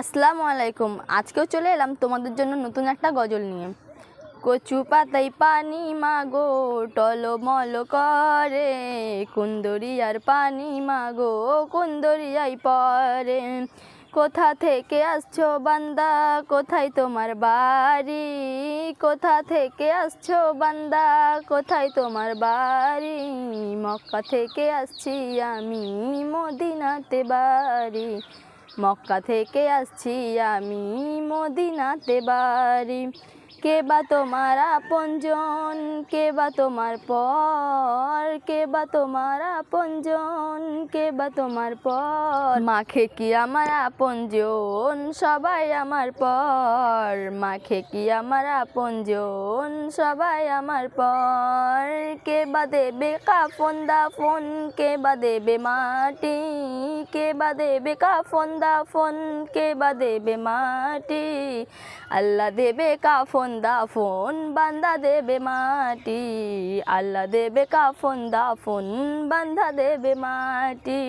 আসসালামু আলাইকুম। আজকেও চলে এলাম তোমাদের জন্য নতুন একটা গজল নিয়ে। কচু পাতাই পানি মাগো, টলমল করে। কুন্দরিয়ার পানি মাগো, কুন্দরিয়াই পরে। কোথা থেকে আসছো বান্দা? কোথায় তোমার বাড়ি? কোথা থেকে আসছো বান্দা? কোথায় তোমার বাড়ি? মক্কা থেকে আসছি আমি, মদিনাতে বাড়ি। মক্কা থেকে আসছি আমি মদিনাতে বাড়ি। কে বা তোমার আপনজন কে বা তোমার পর কে বা তোমার আপনজন কে বা তোমার পর। মাখে কি আমার আপনজন, সবাই আমার পর। মাখে কি আমার আপনজন, সবাই আমার পর। কে বা দেবে কাফন দাফন কে বা দেবে মাটি কে বা দেবে কাফন দাফন কে বা দেবে মাটি? আল্লাহ দেবে কাফন দাফন বান্দা দেবে মাটি। আল্লাহ দেবে কাফন দাফন বান্ধা দেবে মাটি।